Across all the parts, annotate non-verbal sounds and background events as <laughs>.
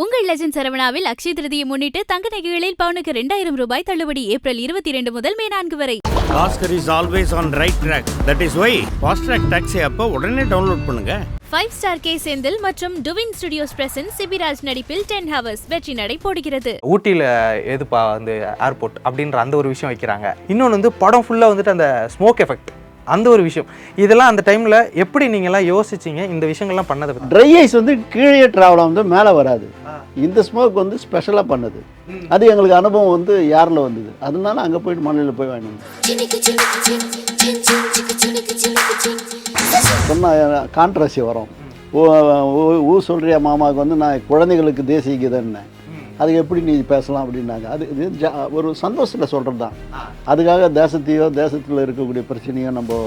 உங்கள் லெஜண்ட் சரவணாவில் அக்ஷய திருதியை முன்னிட்டு தங்க நகைகளில் பவுனுக்கு ரெண்டாயிரம் ரூபாய் தள்ளுபடி ஏப்ரல் இருபத்தி இரண்டு முதல் மே நான்கு வரை. Bhaskar is always on right track that is why fast track taxi அப்போ உடனே டவுன்லோட் பண்ணுங்க. ஃபைவ் ஸ்டார் கே செந்தில் மற்றும் டுவின் ஸ்டுடியோஸ் பிரசன்ஸ் சிபிராஜ் நடிப்பில் டென் ஹவர்ஸ் வெற்றி நடை போடுகிறது. ஊட்டியில் எதுப்பா வந்து ஏர்போர்ட் அப்படின்ற அந்த ஒரு விஷயம் வைக்கிறாங்க. இன்னொன்று வந்து படம் ஃபுல்லாக வந்துட்டு அந்த ஸ்மோக் எஃபெக்ட் அந்த ஒரு விஷயம். இதெல்லாம் அந்த டைமில் எப்படி நீங்கள்லாம் யோசிச்சீங்க இந்த விஷயங்கள்லாம் பண்ணதை பற்றி ட்ரை ஐஸ் வந்து கீழே ட்ராவல் வந்து மேலே வராது. இந்த ஸ்மோக் வந்து ஸ்பெஷலாக பண்ணுது. அது எங்களுக்கு அனுபவம் வந்து யாரில் வந்தது? அதனால அங்கே போயிட்டு மலையில் போய் வந்தோம். சொன்னா கான்ட்ரவர்சி வரும். ஊ சொல்கிறியா மாமாவுக்கு வந்து நான் குழந்தைகளுக்கு தேசிய கீதன்னேன் அதுக்கு எப்படி நீ பேசலாம் அப்படின்னாங்க. அது இது ஜா- ஒரு சந்தோஷத்தில் சொல்கிறது தான் அதுக்காக தேசத்தையோ தேசத்தில் இருக்கக்கூடிய பிரச்சனையோ நம்ம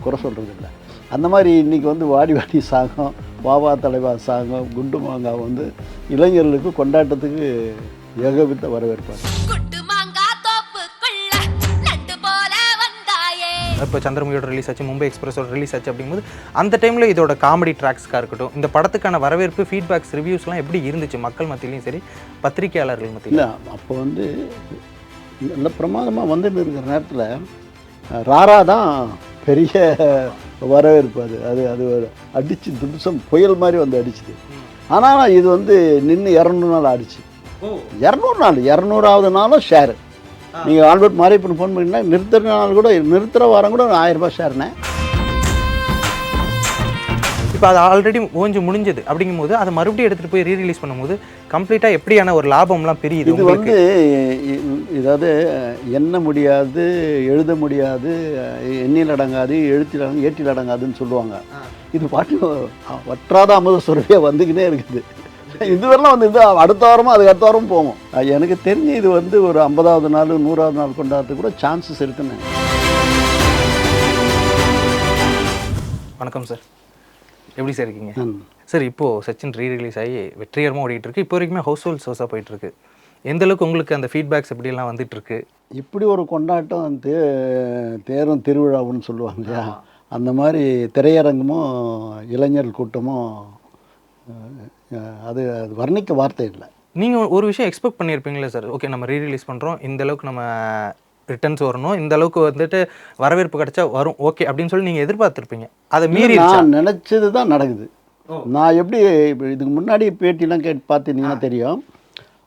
குறை சொல்கிறது இல்லை அந்த மாதிரி இன்றைக்கி வந்து வாடி வாடி சாங்கம் வாவா தலைவா சாங்கம் குண்டு மாங்கா வந்து இளைஞர்களுக்கு கொண்டாட்டத்துக்கு ஏகபித்த வரவேற்பாங்க இப்போ சந்திரமுகியோட ரிலீஸ் ஆச்சு மும்பை எக்ஸ்பிரஸோட ரிலீஸ் ஆச்சு அப்படிங்கும்போது அந்த டைமில் இதோட காமெடி ட்ராக்ஸ்க்காக இருக்கட்டும் இந்த படத்துக்கான வரவேற்பு ஃபீட்பேக்ஸ் ரிவ்யூஸ்லாம் எப்படி இருந்துச்சு? மக்கள் மத்தியிலையும் சரி பத்திரிகையாளர்கள் மத்தியிலும் அப்போ வந்து நல்ல பிரமாதமாக வந்துட்டு இருக்கிற நேரத்தில் ராரா தான் பெரிய வரவேற்பு அது. அது அது அடித்து தும்சம் புயல் மாதிரி வந்து அடிச்சுது. ஆனால் இது வந்து நின்று இரநூறு நாள் ஆடிச்சு. இரநூறு நாள் இரநூறாவது நாளும் ஷேரு நீங்கள் ஆல்பர்ட் மாரியப்பன் ஃபோன் பண்ணிங்கன்னா நிறுத்துற நாள் கூட நிறுத்துகிற வாரம் கூட ஆயிரம் ரூபாய் ஷேர்னே இப்போ அது ஆல்ரெடி ஓஞ்சு முடிஞ்சது. அப்படிங்கும்போது அதை மறுபடியும் எடுத்துகிட்டு போய் ரீ ரிலீஸ் பண்ணும்போது கம்ப்ளீட்டாக எப்படியான ஒரு லாபம்லாம் பிரியுது இது வந்து இதாவது எண்ண முடியாது எழுத முடியாது எண்ணில் அடங்காது எழுத்தில் ஏட்டில் அடங்காதுன்னு சொல்லுவாங்க. இது பாட்டு வற்றாத அமுத சுரபியாக வந்துக்கிட்டே இருக்குது. <laughs> இதுவரெல்லாம் வந்து இது அடுத்த வாரமும் அதுக்கு அடுத்த வாரம் போகும். எனக்கு தெரிஞ்சு இது வந்து ஒரு ஐம்பதாவது நாள் நூறாவது நாள் கொண்டாடுறதுக்கு கூட சான்சஸ் இருக்குன்னு. வணக்கம் சார். எப்படி சார் இருக்கீங்க. சார் இப்போது சச்சின் ரீ ரிலீஸ் ஆகி வெற்றிகரமாக ஓடிட்டு இருக்கு இப்போ வரைக்குமே ஹவுஸ் ஹோல்ட் ஷோஸாக போயிட்டு இருக்கு எந்த அளவுக்கு உங்களுக்கு அந்த ஃபீட்பேக்ஸ் எப்படிலாம் வந்துட்டு இருக்கு இப்படி ஒரு கொண்டாட்டம் தே தேரும் திருவிழாவுன்னு சொல்லுவாங்க இல்லையா? அந்த மாதிரி திரையரங்கமும் இளைஞர் கூட்டமும் அது அது வர்ணிக்க வார்த்தை இல்லை. நீங்கள் ஒரு விஷயம் எக்ஸ்பெக்ட் பண்ணியிருப்பீங்களே சார் ஓகே நம்ம ரீ ரிலீஸ் பண்ணுறோம் இந்த அளவுக்கு நம்ம ரிட்டர்ன்ஸ் வரணும். இந்த அளவுக்கு வந்துட்டு வரவேற்பு கிடைச்சா வரும். ஓகே அப்படின்னு சொல்லி நீங்கள் எதிர்பார்த்துருப்பீங்க. அதை மீறி நான் நினச்சது தான் நடக்குது. நான் எப்படி இப்ப இதுக்கு முன்னாடி பேட்டிலாம் கேட்டு பார்த்தீங்கன்னா தெரியும்.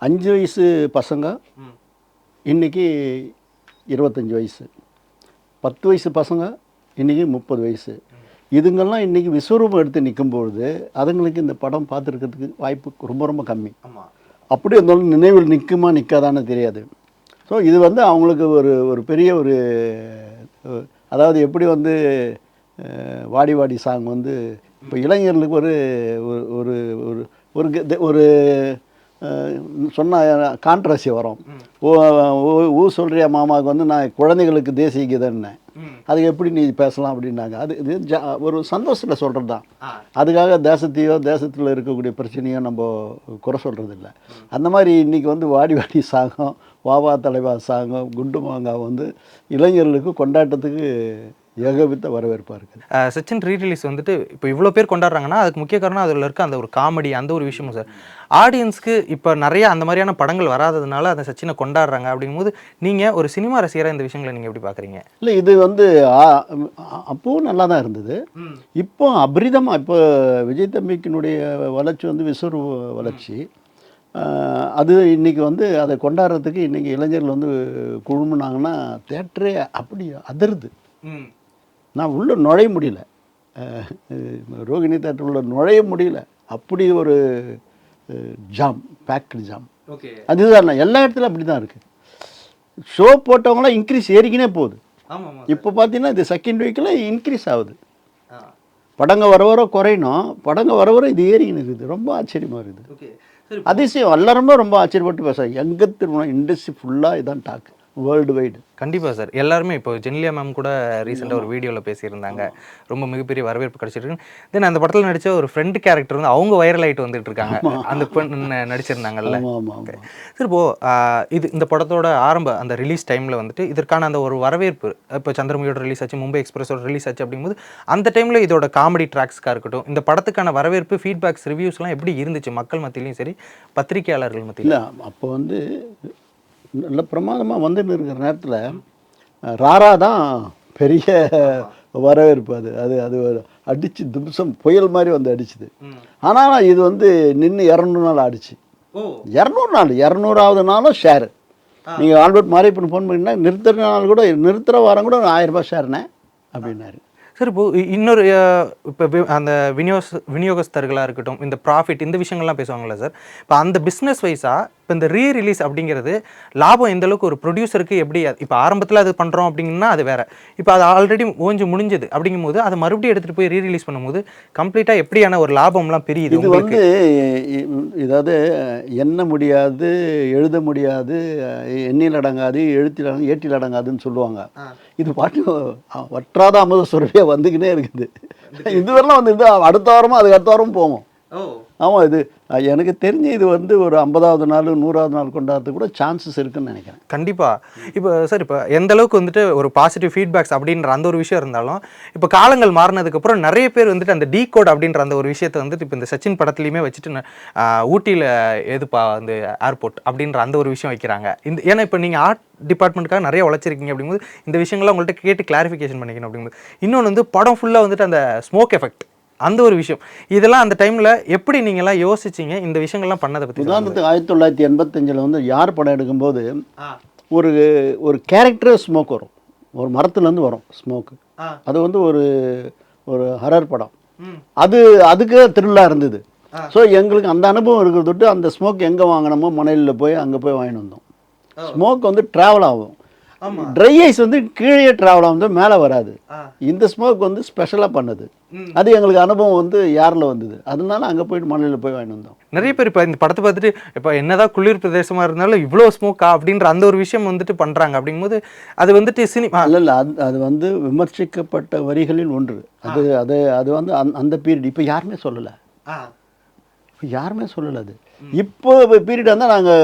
அஞ்சு வயசு பசங்க இன்னைக்கு இருபத்தஞ்சி வயசு. பத்து வயசு பசங்க இன்னைக்கு முப்பது வயசு. இதுங்கெல்லாம் இன்னைக்கு விஸ்வரூபம் எடுத்து நிற்கும்பொழுது அதுங்களுக்கு இந்த படம் பார்த்துருக்கிறதுக்கு வாய்ப்பு ரொம்ப ரொம்ப கம்மி. அப்படி இருந்தாலும் நினைவில் நிற்குமா நிற்காதான்னு தெரியாது. ஸோ இது வந்து அவங்களுக்கு ஒரு ஒரு பெரிய ஒரு அதாவது எப்படி வந்து வாடி வாடி சாங் வந்து இப்போ இளைஞர்களுக்கு ஒரு ஒரு ஒரு ஒரு ஒரு சொன்ன கான்ட்ரவர்சி வரும். ஊ சொல்கிறியா மாமாவுக்கு வந்து நான் குழந்தைகளுக்கு தேசிய கீதன்னேன் அதுக்கு எப்படி நீ பேசலாம் அப்படின்னாங்க. அது இது ஜா- ஒரு சந்தோஷத்தில் சொல்கிறது தான் அதுக்காக தேசத்தையோ தேசத்தில் இருக்கக்கூடிய பிரச்சனையோ நம்ம குறை சொல்கிறது இல்லை அந்த மாதிரி இன்றைக்கி வந்து வாடி வாடி சாங்கம் வாவா தலைவா சாங்கம் குண்டு மாங்காய் வந்து இளைஞர்களுக்கு கொண்டாட்டத்துக்கு ஏகபித்த வரவேற்பாக இருக்குது சச்சின் ரீ ரிலீஸ் வந்துட்டு இப்போ இவ்வளோ பேர் கொண்டாடுறாங்கன்னா அதுக்கு முக்கிய காரணம் அதில் இருக்க அந்த ஒரு காமெடி அந்த ஒரு விஷயமும் சார் ஆடியன்ஸ்க்கு இப்போ நிறைய அந்த மாதிரியான படங்கள் வராததுனால அந்த சச்சினை கொண்டாடுறாங்க அப்படிங்கும்போது நீங்கள் ஒரு சினிமா ரசிகராக இந்த விஷயங்களை நீங்கள் எப்படி பார்க்குறீங்க இல்லை இது வந்து அப்பவும் நல்லா தான் இருந்தது. இப்போ அபரிதமாக இப்போ விஜய் தம்பிக்கினுடைய வளர்ச்சி வந்து விஸ்வரூப வளர்ச்சி. அது இன்னைக்கு வந்து அதை கொண்டாடுறதுக்கு இன்னைக்கு இளைஞர்கள் வந்து குழுமுனாங்கன்னா தேட்டரே அப்படி அதிருது. நான் உள்ளே நுழைய முடியல. ரோகிணி தேட்டர் உள்ள நுழைய முடியல. அப்படி ஒரு ஜாம் பேக்டு ஜாம் ஓகே. அதுதான் எல்லா இடத்துலையும் அப்படி தான் இருக்குது ஷோ போட்டவங்களாம் இன்க்ரீஸ் ஏறிக்கினே போகுது. இப்போ பார்த்தீங்கன்னா இது செகண்ட் வீக்கில் இன்க்ரீஸ் ஆகுது. படங்க வர வர குறையணும். படங்க வர வர இது ஏறிக்கின்னு இருக்குது. ரொம்ப ஆச்சரியமாக இருக்குது. அதிசயம். எல்லாருமே ரொம்ப ஆச்சரியப்பட்டு பேசுகிறாங்க எங்கே திரும்ப இண்டஸ்ட்ரி ஃபுல்லாக இதான் டாக்கு வேர்ல்டு வைடு கண்டிப்பா சார். எல்லாருமே இப்போ ஜெனிலியா மேம் கூட ரீசெண்டாக ஒரு வீடியோவில் பேசியிருந்தாங்க. ரொம்ப மிகப்பெரிய வரவேற்பு கிடைச்சிருக்கு. தென் அந்த படத்தில் நடிச்ச ஒரு ஃப்ரெண்ட் கேரக்டர் வந்து அவங்க வைரல் ஆயிட்டு வந்துட்டு இருக்காங்க. அந்த பெண் நடிச்சிருந்தாங்கல்ல. சார் இப்போ ஆஹ், இது இந்த படத்தோட ஆரம்ப அந்த ரிலீஸ் டைமில் வந்துட்டு இதற்கான அந்த ஒரு வரவேற்பு இப்போ சந்திரமுகியோட ரிலீஸ் ஆச்சு மும்பை எக்ஸ்பிரஸோட ரிலீஸ் ஆச்சு அப்படிங்கும்போது அந்த டைமில் இதோட காமெடி ட்ராக்ஸ்க்காக இருக்கட்டும் இந்த படத்துக்கான வரவேற்பு ஃபீட்பேக்ஸ் ரிவ்யூஸ்லாம் எப்படி இருந்துச்சு? மக்கள் மத்தியிலையும் சரி பத்திரிகையாளர்கள் மத்தியிலும் அப்போ வந்து நல்ல பிரமாதமாக வந்துன்னு இருக்கிற நேரத்தில் ராரா தான் பெரிய வரவேற்பு அது. அது அது அடிச்சு தும்சம் புயல் மாதிரி வந்து அடிச்சுது. ஆனால் இது வந்து நின்று இரநூறு நாள் ஆடிச்சு. இரநூறு நாள் இரநூறாவது நாளும் ஷேரு நீங்கள் ஆல்பர்ட் மாரியப்பன் ஃபோன் பண்ணிங்கன்னா நிறுத்துற நாள் கூட நிறுத்துற வாரம் கூட ஆயிரம் ரூபாய் ஷேர்னே அப்படின்னாரு. சார் இப்போ இன்னொரு இப்போ அந்த விநியோக விநியோகஸ்தர்களாக இருக்கட்டும் இந்த ப்ராஃபிட் இந்த விஷயங்கள்லாம் பேசுவாங்கல்ல சார். இப்போ அந்த பிஸ்னஸ் வைஸாக இப்போ இந்த ரீ ரிலீஸ் அப்படிங்கிறது லாபம் எந்த அளவுக்கு ஒரு ப்ரொடியூசருக்கு எப்படி இப்போ ஆரம்பத்தில் அது பண்ணுறோம் அப்படிங்கன்னா அது வேற. இப்போ அது ஆல்ரெடி ஓஞ்சு முடிஞ்சது அப்படிங்கும்போது அதை மறுபடியும் எடுத்துகிட்டு போய் ரீ ரிலீஸ் பண்ணும்போது கம்ப்ளீட்டாக எப்படியான ஒரு லாபம்லாம் பிரியுது இது வந்து இதாவது எண்ண முடியாது எழுத முடியாது எண்ணில் அடங்காது எழுத்தில் அடங்கு ஏட்டில் அடங்காதுன்னு சொல்லுவாங்க. இது பாட்டு வற்றாத அமுத சுரபியாக வந்துக்கினே இருக்குது. இதுவரெல்லாம் வந்து இது அடுத்த வாரமும் அதுக்கு அடுத்த வாரமும் போகும். ஆமாம் இது எனக்கு தெரிஞ்சு இது வந்து ஒரு ஐம்பதாவது நாள் நூறாவது நாள் கொண்டாடுறதுக்கு கூட சான்சஸ் இருக்குன்னு நினைக்கிறேன். கண்டிப்பாக இப்போ சார் இப்போ எந்த அளவுக்கு வந்துட்டு ஒரு பாசிட்டிவ் ஃபீட்பேக்ஸ் அப்படின்ற அந்த ஒரு விஷயம் இருந்தாலும் இப்போ காலங்கள் மாறினதுக்கப்புறம் நிறைய பேர் வந்துட்டு அந்த டீ கோட் அப்படின்ற அந்த ஒரு விஷயத்தை வந்துட்டு இப்போ இந்த சச்சின் படத்துலையுமே வச்சுட்டு ஊட்டியில் எதுப்பா அந்த ஏர்போர்ட் அப்படின்ற அந்த ஒரு விஷயம் வைக்கிறாங்க. இந்த ஏன்னா இப்போ நீங்கள் ஆர்ட் டிபார்ட்மெண்ட்டுக்காக நிறைய உழைச்சிருக்கீங்க அப்படிங்கும்போது இந்த விஷயங்கள்லாம் உங்கள்கிட்ட கேட்டு கிளாரிஃபிகேஷன் பண்ணிக்கணும் அப்படிங்கும்போது. இன்னொன்று வந்து படம் ஃபுல்லாக வந்துட்டு அந்த ஸ்மோக் எஃபெக்ட் அந்த ஒரு விஷயம். இதெல்லாம் அந்த டைமில் எப்படி நீங்கள்லாம் யோசிச்சீங்க இந்த விஷயங்கள்லாம் பண்ணதை பற்றி உதாரணத்துக்கு ஆயிரத்தி தொள்ளாயிரத்தி எண்பத்தஞ்சில் வந்து யார் படம் எடுக்கும்போது ஒரு ஒரு கேரக்டர் ஸ்மோக் வரும். ஒரு மரத்துலேருந்து வரும் ஸ்மோக்கு அது வந்து ஒரு ஒரு ஹரர் படம். அது அதுக்கு த்ரில்லாக இருந்தது. ஸோ எங்களுக்கு அந்த அனுபவம் இருக்கிறது அந்த ஸ்மோக் எங்கே வாங்கினோமோ மணலில் போய் அங்கே போய் வாங்கிட்டு வந்தோம். ஸ்மோக் வந்து ட்ராவல் ஆகும். ட்ரை ஐஸ் வந்து கீழே ட்ராவல் ஆகும் மேலே வராது. இந்த ஸ்மோக் வந்து ஸ்பெஷலாக பண்ணுது. அது எங்களுக்கு அனுபவம் வந்து யாரில் வந்தது? அதனால அங்கே போயிட்டு மணலில் போய் வாங்கிட்டு வந்தோம். நிறைய பேர் இப்போ இந்த படத்தை பார்த்துட்டு இப்போ என்னதான் குளிர் பிரதேசமாக இருந்தாலும் இவ்வளோ ஸ்மோக்கா அப்படின்ற அந்த ஒரு விஷயம் வந்துட்டு பண்ணுறாங்க அப்படிங்கும்போது அது வந்துட்டு சினிமா அல்ல இல்ல அது அது வந்து விமர்சிக்கப்பட்ட வரிகளில் ஒன்று. அது அது அது வந்து அந்த அந்த பீரியட் இப்போ யாருமே சொல்லலை. யாருமே சொல்லலை அது. இப்போ பீரியட் இருந்தால் நாங்கள்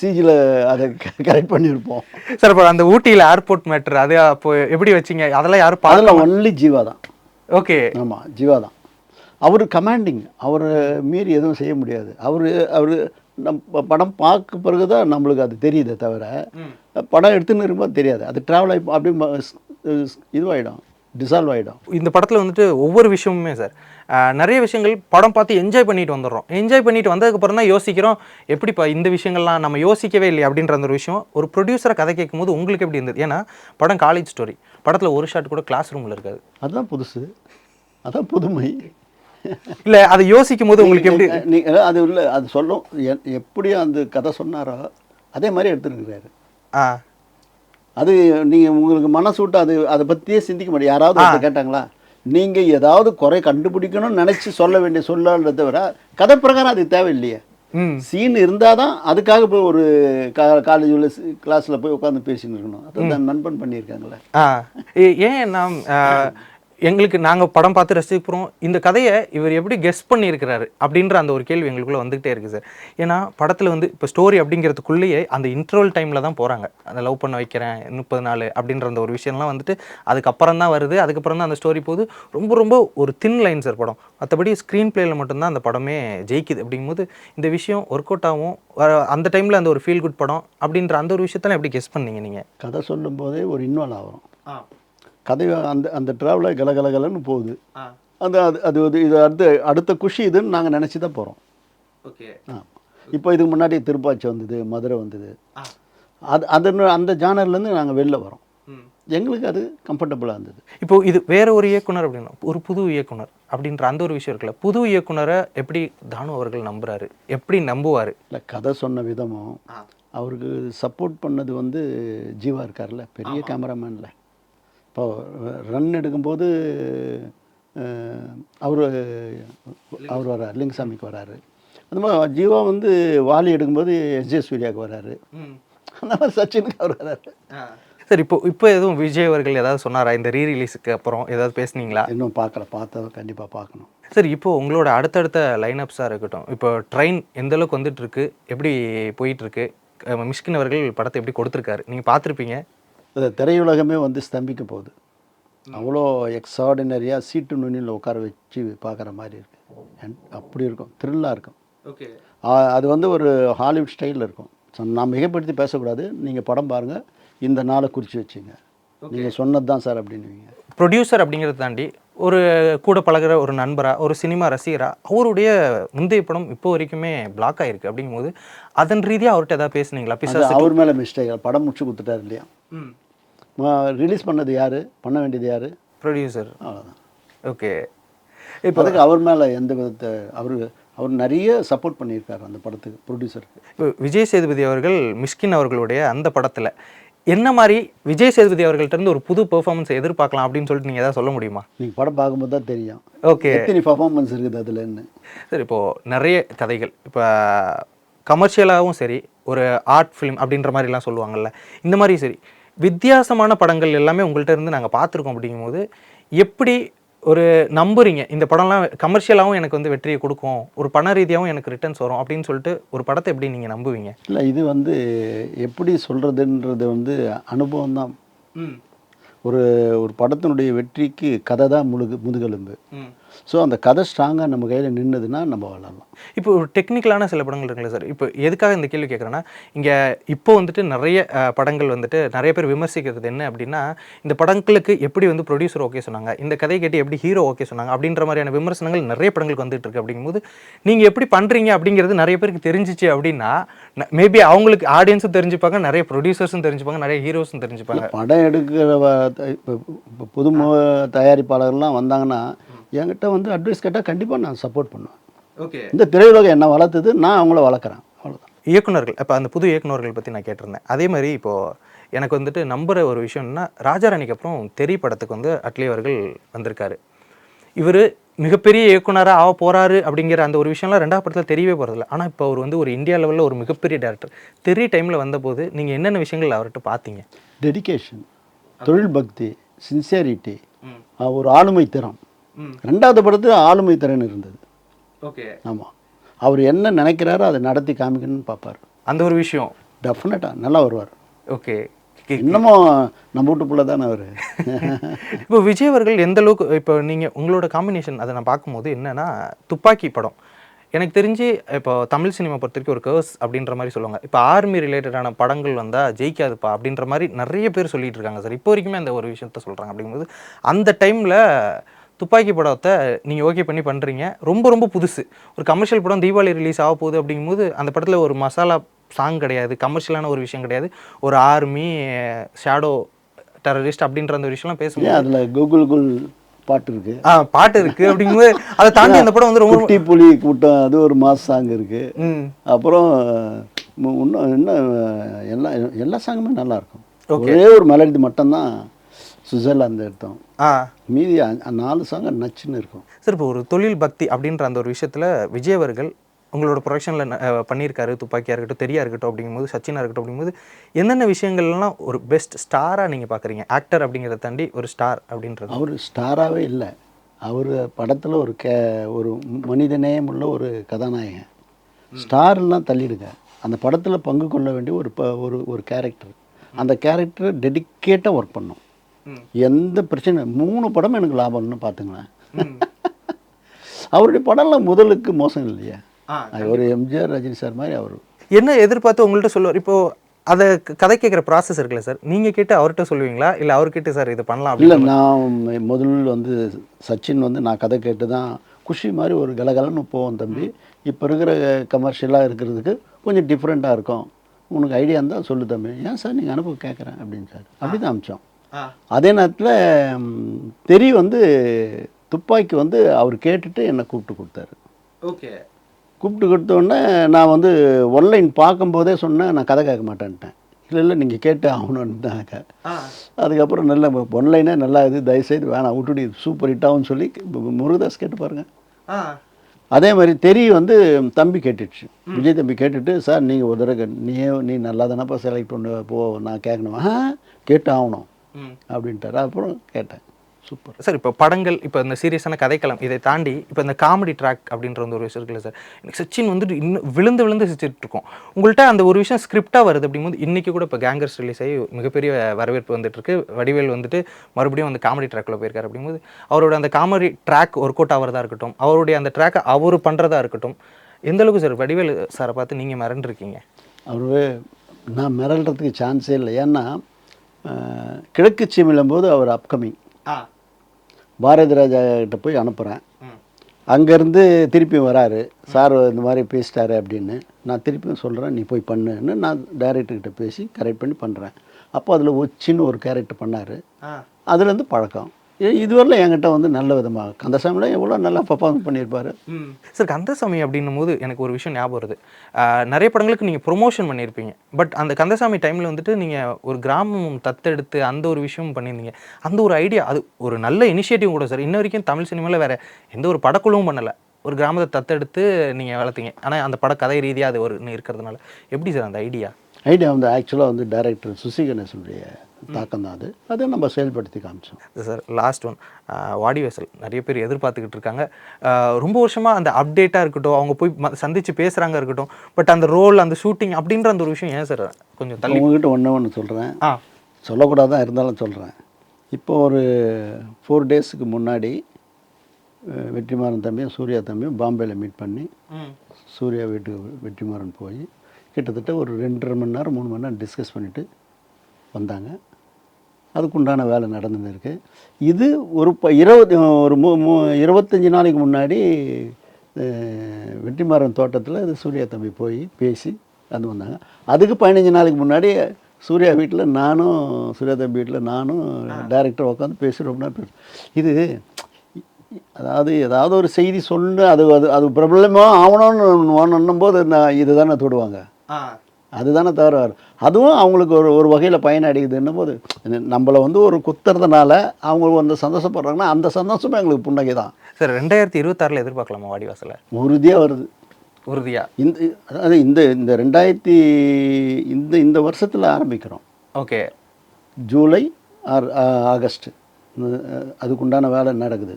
சிஜியில் அதை கரெக்ட் <laughs> பண்ணியிருப்போம் சார் இப்போ அந்த ஊட்டியில் ஏர்போர்ட் மேட்ரு அது அப்போ எப்படி வச்சீங்க? அதெல்லாம் யாரும் பார்க்கல. அதில் ஒன்லி ஜீவா தான். ஓகே. ஆமாம் ஜீவா தான். அவர் கமாண்டிங் அவர் மீறி எதுவும் செய்ய முடியாது. அவர் அவர் நம் படம் பார்க்க பிறகு தான் நம்மளுக்கு அது தெரியுதே தவிர படம் எடுத்துன்னு இருக்கும்போது தெரியாது. அது ட்ராவல் ஆகி அப்படியே இதுவாகிடும் டிசால்வ் ஆகிடும் இந்த படத்தில் வந்துட்டு ஒவ்வொரு விஷயமுமே சார் நிறைய விஷயங்கள் படம் பார்த்து என்ஜாய் பண்ணிட்டு வந்துடுறோம். என்ஜாய் பண்ணிட்டு வந்ததுக்கப்புறம் தான் யோசிக்கிறோம் எப்படிப்பா இந்த விஷயங்கள்லாம் நம்ம யோசிக்கவே இல்லை அப்படின்ற அந்த ஒரு விஷயம். ஒரு ப்ரொடியூசரை கதை கேட்கும்போது உங்களுக்கு எப்படி இருந்தது? ஏன்னா படம் காலேஜ் ஸ்டோரி படத்தில் ஒரு ஷாட் கூட கிளாஸ் ரூமில் இருக்காது. அதுதான் புதுசு. அதான் புதுமை. இல்லை அதை யோசிக்கும் போது உங்களுக்கு எப்படி நீ அது இல்லை அது சொல்லும். எப்படி அந்த கதை சொன்னாரோ அதே மாதிரி எடுத்துருக்கிறாரு. ஆ. அது நீங்கள் உங்களுக்கு மனசு விட்டு அது அதை பற்றியே சிந்திக்க முடியும் யாராவது கேட்டாங்களா? நீங்கள் ஏதாவது குறை கண்டுபிடிக்கணும்னு நினச்சி சொல்ல வேண்டிய சொல்லன்றதை தவிர கதை பிரகாரம் அது தேவையில்லையே. சீன் இருந்தால் தான் அதுக்காக போய் ஒரு கா காலேஜில் கிளாஸில் போய் உட்காந்து பேசின்னு இருக்கணும். அது நண்பன் பண்ணியிருக்காங்களே ஏன் நாம் எங்களுக்கு நாங்கள் படம் பார்த்து ரசிக்க போகிறோம் இந்த கதையை இவர் எப்படி கெஸ் பண்ணியிருக்கிறாரு அப்படின்ற அந்த ஒரு கேள்வி எங்களுக்குள்ளே வந்துகிட்டே இருக்குது சார். ஏன்னா படத்தில் வந்து இப்போ ஸ்டோரி அப்படிங்கிறதுக்குள்ளேயே அந்த இன்ட்ரோல் டைமில் தான் போகிறாங்க அந்த லவ் பண்ண வைக்கிறேன் முப்பது நாள் அப்படின்ற அந்த ஒரு விஷயம்லாம் வந்துட்டு அதுக்கப்புறம் தான் வருது. அதுக்கப்புறம் தான் அந்த ஸ்டோரி போகுது. ரொம்ப ரொம்ப ஒரு தின் லைன் சார் படம். மற்றபடி ஸ்க்ரீன் பிளேயில் மட்டும்தான் அந்த படமே ஜெயிக்குது அப்படிங்கும்போது இந்த விஷயம் ஒர்க் அவுட் ஆகும். அந்த டைமில் அந்த ஒரு ஃபீல் குட் படம் அப்படின்ற அந்த ஒரு விஷயத்தெல்லாம் எப்படி கெஸ் பண்ணீங்க நீங்கள் கதை சொல்லும்போதே ஒரு இன்வால்வ் ஆகிறோம் கதை அந்த அந்த ட்ராவலில் கலகலகலன்னு போகுது. அந்த அது அது வந்து இது அடுத்த அடுத்த குஷி இதுன்னு நாங்கள் நினச்சி தான் போகிறோம் ஓகே. ஆ. இப்போ இதுக்கு முன்னாடி திருப்பாச்சி வந்தது மதுரை வந்தது. அது அது அந்த ஜானர்லேருந்து நாங்கள் வெளில வரோம். எங்களுக்கு அது கம்ஃபர்டபுளாக இருந்தது. இப்போ இது வேற ஒரு இயக்குனர் அப்படின்னா ஒரு புது இயக்குனர் அப்படின்ற அந்த ஒரு விஷயம் இருக்குல்ல புது இயக்குனரை எப்படி தானு அவர்கள் நம்புறாரு? எப்படி நம்புவார்? இல்லை கதை சொன்ன விதமும் அவருக்கு சப்போர்ட் பண்ணது வந்து ஜீவா இருக்கார்ல பெரிய கேமராமேனில் இப்போ ரன் எடுக்கும்போது அவர் அவர் வர்றார் லிங்கசாமிக்கு வராரு அந்த மாதிரி ஜீவா வந்து வாலி எடுக்கும்போது எஸ்ஜே சூர்யாவுக்கு வராரு அந்த மாதிரி சச்சினுக்கு அவர் வராரு சார் இப்போ இப்போ எதுவும் விஜய் அவர்கள் ஏதாவது சொன்னாரா? இந்த ரீ ரிலீஸுக்கு அப்புறம் ஏதாவது பேசுனீங்களா? இன்னும் பார்க்கல பார்த்தா கண்டிப்பாக பார்க்கணும். சார் இப்போ உங்களோட அடுத்தடுத்த லைனப்ஸாக இருக்கட்டும். இப்போ ட்ரெயின் எந்த அளவுக்கு வந்துட்டு இருக்கு? எப்படி போயிட்டு இருக்கு? மிஷ்கின் அவர்கள் படத்தை எப்படி கொடுத்துருக்காரு? நீங்கள் பார்த்துருப்பீங்க. அது திரையுலகமே வந்து ஸ்தம்பிக்க போகுது. அவ்வளோ எக்ஸார்டினரியாக சீட்டு நுனியில் உட்கார வச்சு பார்க்குற மாதிரி இருக்கு. And அப்படி இருக்கும். த்ரில்லாக இருக்கும். ஓகே. அது வந்து ஒரு ஹாலிவுட் ஸ்டைலில் இருக்கும். நான் மிகப்படுத்தி பேசக்கூடாது. நீங்கள் படம் பாருங்கள் இந்த நாளை குறித்து வச்சுங்க. நீங்கள் சொன்னது தான் சார் அப்படின்னுவீங்க. ப்ரொடியூசர் அப்படிங்கிறத தாண்டி ஒரு கூட பழகுற ஒரு நண்பரா ஒரு சினிமா ரசிகரா அவருடைய முந்தைய படம் இப்போ வரைக்குமே பிளாக் ஆயிருக்கு அப்படிங்கும்போது அதன் ரீதியாக அவர்கிட்ட ஏதாவது பேசுனீங்களா? பிசாசு அவர் மேலே மிஸ்டேக் படம் முடிச்சு கொடுத்துட்டாரு இல்லையா? ரிலீஸ் பண்ணது யார்? பண்ண வேண்டியது யார்? ப்ரொடியூசர் அவ்வளோதான் ஓகே. இப்போ அதுக்கு அவர் மேலே எந்த விதத்தை அவர் அவர் நிறைய சப்போர்ட் பண்ணியிருக்காரு அந்த படத்துக்கு ப்ரொடியூசருக்கு இப்போ விஜய் சேதுபதி அவர்கள் மிஷ்கின் அவர்களுடைய அந்த படத்தில் என்ன மாதிரி விஜய் சேதுபதி அவர்கள்ட்ட ஒரு புது பெர்ஃபார்மன்ஸ் எதிர்பார்க்கலாம் அப்படின்னு சொல்லிட்டு நீங்கள் ஏதாவது சொல்ல முடியுமா? நீங்கள் படம் பார்க்கும்போது தான் தெரியும். ஓகே எத்தனை பர்ஃபார்மன்ஸ் இருக்குது அதுலன்னு சரி இப்போது நிறைய கதைகள். இப்போ கமர்ஷியலாகவும் சரி ஒரு ஆர்ட் ஃபிலிம் அப்படின்ற மாதிரிலாம் சொல்லுவாங்கல்ல. இந்த மாதிரி சரி வித்தியாசமான படங்கள் எல்லாமே உங்கள்கிட்ட இருந்து நாங்கள் பார்த்துருக்கோம் அப்படிங்கும்போது எப்படி ஒரு நம்புறீங்க. இந்த படம்லாம் கமர்ஷியலாகவும் எனக்கு வந்து வெற்றியை கொடுக்கும். ஒரு பண ரீதியாகவும் எனக்கு ரிட்டர்ன்ஸ் வரும் அப்படின்னு சொல்லிட்டு ஒரு படத்தை எப்படி நீங்கள் நம்புவீங்க? இல்லை இது வந்து எப்படி சொல்கிறதுன்றது வந்து அனுபவம் தான். ஒரு ஒரு படத்தினுடைய வெற்றிக்கு கதை தான் முழுகு முதுகெலும்பு. ஸோ அந்த கதை ஸ்ட்ராங்காக நம்ம கையில் நின்றுதுன்னா நம்ம வளரலாம். இப்போ ஒரு டெக்னிக்கலான சில படங்கள் இருக்குல்ல சார். இப்போ எதுக்காக இந்த கேள்வி கேட்குறேன்னா இங்கே இப்போ வந்துட்டு நிறைய படங்கள் வந்துட்டு நிறைய பேர் விமர்சிக்கிறது என்ன அப்படின்னா இந்த படங்களுக்கு எப்படி வந்து ப்ரொடியூசர் ஓகே சொன்னாங்க இந்த கதை கேட்டு எப்படி ஹீரோ ஓகே சொன்னாங்க அப்படின்ற மாதிரியான விமர்சனங்கள் நிறைய படங்களுக்கு வந்துட்டு இருக்கு அப்படிங்கும்போது நீங்கள் எப்படி பண்ணுறீங்க அப்படிங்கிறது நிறைய பேருக்கு தெரிஞ்சிச்சு அப்படின்னா மேபி அவங்களுக்கு ஆடியன்ஸும் தெரிஞ்சுப்பாங்க நிறைய ப்ரொடியூசர்ஸும் தெரிஞ்சுப்பாங்க நிறைய ஹீரோஸும் தெரிஞ்சுப்பாங்க. படம் எடுக்கிற இப்போ புதுமுக தயாரிப்பாளர்கள்லாம் வந்தாங்கன்னா என்கிட்ட வந்து அட்வைஸ் கேட்டால் கண்டிப்பாக நான் சப்போர்ட் பண்ணுவேன். ஓகே இந்த திரையுலகம் என்ன வளர்த்தது நான் அவங்கள வளர்க்குறேன். அவ்வளோதான் இயக்குனர்கள் இப்போ அந்த புது இயக்குனர்கள் பற்றி நான் கேட்டிருந்தேன். அதே மாதிரி இப்போது எனக்கு வந்துட்டு நம்புகிற ஒரு விஷயம்னா ராஜாராணிக்கு அப்புறம் தெரி படத்துக்கு வந்து அட்லி அவர்கள் வந்திருக்காரு. இவர் மிகப்பெரிய இயக்குனராக ஆக போகிறாரு அப்படிங்கிற அந்த ஒரு விஷயம்லாம் ரெண்டாவது படத்தில் தெரியவே போகிறதில்ல ஆனால் இப்போ அவர் வந்து ஒரு இந்தியா லெவலில் ஒரு மிகப்பெரிய டேரக்டர் தெரி டைமில் வந்தபோது நீங்கள் என்னென்ன விஷயங்கள் அவர்கிட்ட பார்த்தீங்க? டெடிகேஷன் தொழில் பக்தி சின்சியாரிட்டி ஒரு ஆளுமை திறம். ரெண்டாவது படத்தில் ஆளுமை திறன் இருந்தது. ஓகே. ஆமாம் அவர் என்ன நினைக்கிறாரோ அதை நடத்தி காமிக்கணும்னு பார்ப்பார் அந்த ஒரு விஷயம். டெஃபினட்டாக நல்லா வருவார். ஓகே. இன்னமும் நம்ம வீட்டு புள்ள தானே அவர். <laughs> இப்போ விஜய் அவர்கள் எந்த அளவுக்கு இப்போ நீங்கள் உங்களோட காம்பினேஷன் அதை நான் பார்க்கும்போது என்னன்னா துப்பாக்கி படம். எனக்கு தெரிஞ்சு இப்போ தமிழ் சினிமா பொறுத்த வரைக்கும் ஒரு கர்ஸ் அப்படின்ற மாதிரி சொல்லுவாங்க. இப்போ ஆர்மி ரிலேட்டடான படங்கள் வந்தால் ஜெயிக்காதுப்பா அப்படின்ற மாதிரி நிறைய பேர் சொல்லிட்டு இருக்காங்க சார். இப்போ வரைக்குமே அந்த ஒரு விஷயத்த சொல்கிறாங்க அப்படிங்கும்போது அந்த டைமில் துப்பாக்கி படத்தை நீங்கள் ஓகே பண்ணி பண்ணுறீங்க ரொம்ப ரொம்ப புதுசு. ஒரு கமர்ஷியல் படம் தீபாவளி ரிலீஸ் ஆக போகுது அப்படிங்கும்போது அந்த படத்தில் ஒரு மசாலா சாங் கிடையாது. கமர்ஷியலான ஒரு விஷயம் கிடையாது. ஒரு ஆர்மி ஷேடோ டெரரிஸ்ட் அப்படின்ற அந்த விஷயம்லாம் பேசும்போது அதில் கூகுள் குல் பாட்டு இருக்கு? ஆ பாட்டு இருக்கு அப்படிங்கும்போது அதை தாண்டி அந்த படம் வந்து ரொம்ப புலி கூட்டம் அது ஒரு மாஸ் சாங் இருக்கு. அப்புறம் இன்னும் இன்னும் எல்லா எல்லா சாங்குமே நல்லா இருக்கும். ஒரே ஒரு மெலடி மட்டும்தான் சுவிட்சர்லாந்து எடுத்தோம். ஆ. மீதி நாலு சாங் நச்சுன்னு இருக்கும். சார் இப்போ ஒரு தொழில் பக்தி அப்படின்ற அந்த ஒரு விஷயத்தில் விஜய் அவர்கள் உங்களோட ப்ரொடக்ஷனில் பண்ணியிருக்காரு. துப்பாக்கியாக இருக்கட்டும் தெரியா இருக்கட்டும் அப்படிங்கும்போது சச்சினா இருக்கட்டும் அப்படிங்கும்போது என்னென்ன விஷயங்கள்லாம் ஒரு பெஸ்ட் ஸ்டாராக நீங்கள் பார்க்குறீங்க? ஆக்டர் அப்படிங்கிறத தாண்டி ஒரு ஸ்டார் அப்படின்றது. அவர் ஸ்டாராகவே இல்லை. அவர் படத்தில் ஒரு கே ஒரு மனிதநேயம் உள்ள ஒரு கதாநாயகன். ஸ்டார்லாம் தள்ளிடுங்க. அந்த படத்தில் பங்கு கொள்ள வேண்டிய ஒரு ப ஒரு ஒரு கேரக்டர் அந்த கேரக்டர் டெடிக்கேட்டாக ஒர்க் பண்ணும். எந்த பிரச்சனை மூணு படம் எனக்கு லாபம்னு பார்த்துங்களேன். அவருடைய படம்லாம் முதலுக்கு மோசம் இல்லையா. ஒரு எம்ஜிஆர் ரஜினி சார் மாதிரி அவர். என்ன எதிர்பார்த்து உங்கள்கிட்ட சொல்லுவார்? இப்போ அதை க- கதை கேட்குற ப்ராசஸ் இருக்குல்ல சார். நீங்கள் கேட்டு அவர்கிட்ட சொல்லுவீங்களா? இல்லை அவர்கிட்ட சார் இது பண்ணலாம் இல்லை அப்படின்னு நான் முதல்ல வந்து சச்சின் வந்து நான் கதை கேட்டு தான் குஷி மாதிரி ஒரு கலகலன்னு போவோம் தம்பி. இப்போ இருக்கிற கமர்ஷியலாக இருக்கிறதுக்கு கொஞ்சம் டிஃப்ரெண்ட்டாக இருக்கும். உனக்கு ஐடியா இருந்தால் சொல்லு தம்பி. ஏன் சார் நீங்கள் அனுப்ப கேட்குறேன் அப்படின்னு சார். அப்படி தான் அமிச்சோம். அதே நேரத்தில் தெரி வந்து துப்பாக்கி வந்து அவர் கேட்டுட்டு என்னை கூப்பிட்டு கொடுத்தாரு. ஓகே. கூப்பிட்டு கொடுத்த உடனே நான் வந்து ஒன்லைன் பார்க்கும்போதே சொன்னேன் நான் கதை கேட்க மாட்டேன்ட்டேன். இல்லை இல்லை நீங்கள் கேட்டு ஆகணுன்ட்டாங்க அதுக்கப்புறம் நல்ல ஒன்லைனே நல்லா இது தயவுசெய்து வேணாம் விட்டுடி சூப்பர் ஹிட்டாகும்னு சொல்லி முருகதாஸ் கேட்டு பாருங்க. அதே மாதிரி தெரி வந்து தம்பி கேட்டுடுச்சு விஜய் தம்பி கேட்டுட்டு சார் நீங்கள் ஒரு தடவை நீ நீ நல்லா தானப்பா செலக்ட் பண்ண போ நான் கேட்கணுமா? கேட்டு ஆகணும். அப்படின்ட்டாரு. அப்புறம் கேட்டேன். சூப்பர். சார் இப்போ படங்கள் இப்போ இந்த சீரியஸான கதைக்களம் இதை தாண்டி இப்போ இந்த காமெடி ட்ராக் அப்படின்ற வந்து ஒரு விஷயம் இருக்குல்ல சார் எனக்கு சச்சின் வந்துட்டு இன்னும் விழுந்து விழுந்து சிரிச்சிட்டு இருக்கோம். உங்கள்கிட்ட அந்த ஒரு விஷயம் ஸ்கிரிப்டாக வருது அப்படிங்கும்போது இன்னைக்கு கூட இப்போ கேங்கர்ஸ் ரிலீஸ் ஆகி மிகப்பெரிய வரவேற்பு வந்துட்டு இருக்கு. வடிவேல் வந்துட்டு மறுபடியும் வந்து காமெடி ட்ராக்ல போயிருக்காரு அப்படிங்கும்போது அவரோட அந்த காமெடி ட்ராக் ஒர்க் அவுட் ஆகிறதா இருக்கட்டும் அவருடைய அந்த ட்ராக்கை அவர் பண்ணுறதா இருக்கட்டும் எந்த அளவுக்கு சார் வடிவேல் சாரை பார்த்து நீங்கள் மிரண்டிருக்கீங்க? அவர் நான் மிரள்றதுக்கு சான்ஸே இல்லை. ஏன்னா கிழக்கு சீமிழும்போது அவர் அப்கமிங் பாரதி ராஜா கிட்ட போய் அனுப்புகிறேன் அங்கேருந்து திருப்பி வராரு. சார் இந்த மாதிரி பேசிட்டாரு அப்படின்னு நான் திருப்பியும் சொல்கிறேன் நீ போய் பண்ணுன்னு நான் டைரக்டர்கிட்ட பேசி கரெக்ட் பண்ணி பண்ணுறேன் அப்போ அதில் ஒச்சின்னு ஒரு கேரக்டர் பண்ணார். அதுலேருந்து பழக்கம். இதுவரையிலும் என்கிட்ட வந்து நல்ல விதமாக கந்தசாமியில் எவ்வளோ நல்லா பர்ஃபார்ம் பண்ணியிருப்பார். சார் கந்தசாமி அப்படின்னும் போது எனக்கு ஒரு விஷயம் ஞாபகம் வருது. நிறைய படங்களுக்கு நீங்கள் ப்ரொமோஷன் பண்ணியிருப்பீங்க. பட் அந்த கந்தசாமி டைமில் வந்துட்டு நீங்கள் ஒரு கிராமம் தத்தெடுத்து அந்த ஒரு விஷயம் பண்ணியிருந்தீங்க. அந்த ஒரு ஐடியா அது ஒரு நல்ல இனிஷியேட்டிவ் கூட சார். இன்ன வரைக்கும் தமிழ் சினிமாவில் வேறு எந்த ஒரு படக்குழுவும் பண்ணலை. ஒரு கிராமத்தை தத்தெடுத்து நீங்கள் வளர்த்தீங்க. ஆனால் அந்த பட கதை ரீதியாக அது ஒரு இருக்கிறதுனால. எப்படி சார் அந்த ஐடியா ஐடியா வந்து ஆக்சுவலாக வந்து டைரக்டர் சுசி கணேசனுடைய தாக்கம் தான் அது. அதை நம்ம செயல்படுத்தி காமிச்சோம். சார் லாஸ்ட் ஒன் வாடி வெசல். நிறைய பேர் எதிர்பார்த்துக்கிட்டு இருக்காங்க. ரொம்ப வருஷமாக அந்த அப்டேட்டாக இருக்கட்டும் அவங்க போய் ம- சந்திச்சு பேசுகிறாங்க இருக்கட்டும் பட் அந்த ரோல் அந்த ஷூட்டிங் அப்படின்ற அந்த ஒரு விஷயம் ஏன் சார் கொஞ்சம் தள்ளி உங்ககிட்ட ஒன்று ஒன்று சொல்கிறேன் ஆ. சொல்லக்கூடாதான் இருந்தாலும் சொல்கிறேன் இப்போ ஒரு ஃபோர் டேஸுக்கு முன்னாடி வெற்றிமாறன் தம்பியும் சூர்யா தம்பியும் பாம்பேயில் மீட் பண்ணி சூர்யா வீட்டுக்கு வெற்றிமாறன் போய் கிட்டத்தட்ட ஒரு ரெண்டரை மணி நேரம் மூணு மணி நேரம் டிஸ்கஸ் பண்ணிவிட்டு வந்தாங்க. அதுக்குண்டான வேலை நடந்துன்னு இருக்கு இது ஒரு ப இருபது ஒரு மூ மூ இருபத்தஞ்சி நாளைக்கு முன்னாடி வெற்றிமாறன் தோட்டத்தில் இது சூர்யா தம்பி போய் பேசி அது வந்தாங்க. அதுக்கு பதினஞ்சு நாளைக்கு முன்னாடி சூர்யா வீட்டில் நானும் சூர்யா தம்பி வீட்டில் நானும் டைரக்டர் உட்காந்து பேசி ரொம்ப நேரம் இது அதாவது ஏதாவது ஒரு செய்தி சொல்லு அது அது அது பிரபலமாக ஆகணும்னு ஒன்றும் போது நான் இது தானே தொடுவாங்க. அதுதானே தவிர அதுவும் அவங்களுக்கு ஒரு ஒரு வகையில் பயனடையுதுன்னும் போது நம்மளை வந்து ஒரு குத்துறதுனால அவங்க வந்து சந்தோஷப்படுறாங்கன்னா அந்த சந்தோஷமே எங்களுக்கு புன்னகை தான் சார் ரெண்டாயிரத்தி இருபத்தாறில் எதிர்பார்க்கலாமா வாடிவாசலை? உறுதியாக வருது. உறுதியா? இந்த அதாவது இந்த இந்த ரெண்டாயிரத்தி இந்த இந்த வருஷத்தில் ஆரம்பிக்கிறோம். ஓகே. July or August. அதுக்குண்டான வேலை நடக்குது.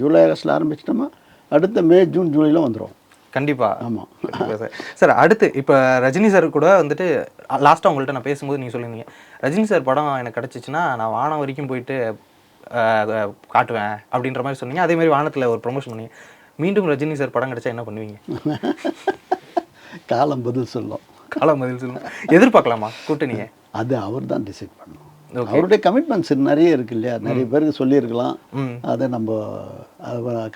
ஜூலை ஆகஸ்ட்டில் ஆரம்பிச்சிட்டோமா அடுத்த மே ஜூன் ஜூலையில் வந்துடும் கண்டிப்பா. ஆமாம் சார். சார் அடுத்து இப்போ ரஜினி சார் கூட வந்துட்டு லாஸ்ட்டாக உங்கள்கிட்ட நான் பேசும்போது நீங்கள் சொல்லியிருந்தீங்க. ரஜினி சார் படம் எனக்கு கிடச்சிச்சின்னா நான் வானம் வரைக்கும் போயிட்டு காட்டுவேன் அப்படின்ற மாதிரி சொன்னீங்க. அதே மாதிரி வானத்தில் ஒரு ப்ரொமோஷன் பண்ணீங்க. மீண்டும் ரஜினி சார் படம் கிடைச்சா என்ன பண்ணுவீங்க? <laughs> காலம் பதில் சொல்லும். காலம் பதில் சொல்லுங்க. எதிர்பார்க்கலாமா கூட்டணியை? அது அவர் தான் டிசைட் பண்ணணும். அவருடைய கமிட்மெண்ட்ஸ் நிறைய இருக்கு இல்லையா? நிறைய பேருக்கு சொல்லியிருக்கலாம். அதை நம்ம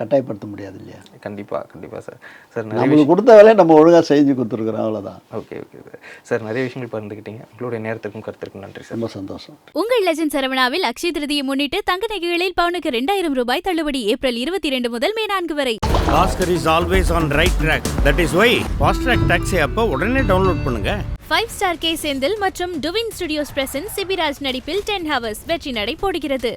கட்டாயப்படுத்த முடியாது இல்லையா? கண்டிப்பா கண்டிப்பா சார். சார் நம்மளுக்கு கொடுத்த வேலையை நம்ம ஒழுங்காக செஞ்சு கொடுத்துருக்குறோம் அவ்வளோதான் ஓகே ஓகே சார். சார் நிறைய விஷயங்கள் பகிர்ந்துக்கிட்டீங்க. உங்களுடைய நேரத்திற்கும் கருத்திற்கும் நன்றி சார். ரொம்ப சந்தோஷம். உங்கள் லெஜண்ட் சரவணாவில் அக்ஷய திருதியை முன்னிட்டு தங்க நகைகளில் பவுனுக்கு ரெண்டாயிரம் ரூபாய் தள்ளுபடி ஏப்ரல் இருபத்தி இரண்டு முதல் மே நான்கு வரை. Oscar is always on right track that is why fast track taxi அப்போ உடனே டவுன்லோட் பண்ணுங்க. ஃபைவ் ஸ்டார் கே செந்தில் மற்றும் டுவின் ஸ்டுடியோஸ் பிரசன் சிபிராஜ் நடிப்பில் டென் ஹவர்ஸ் வெற்றி நடை போடுகிறது.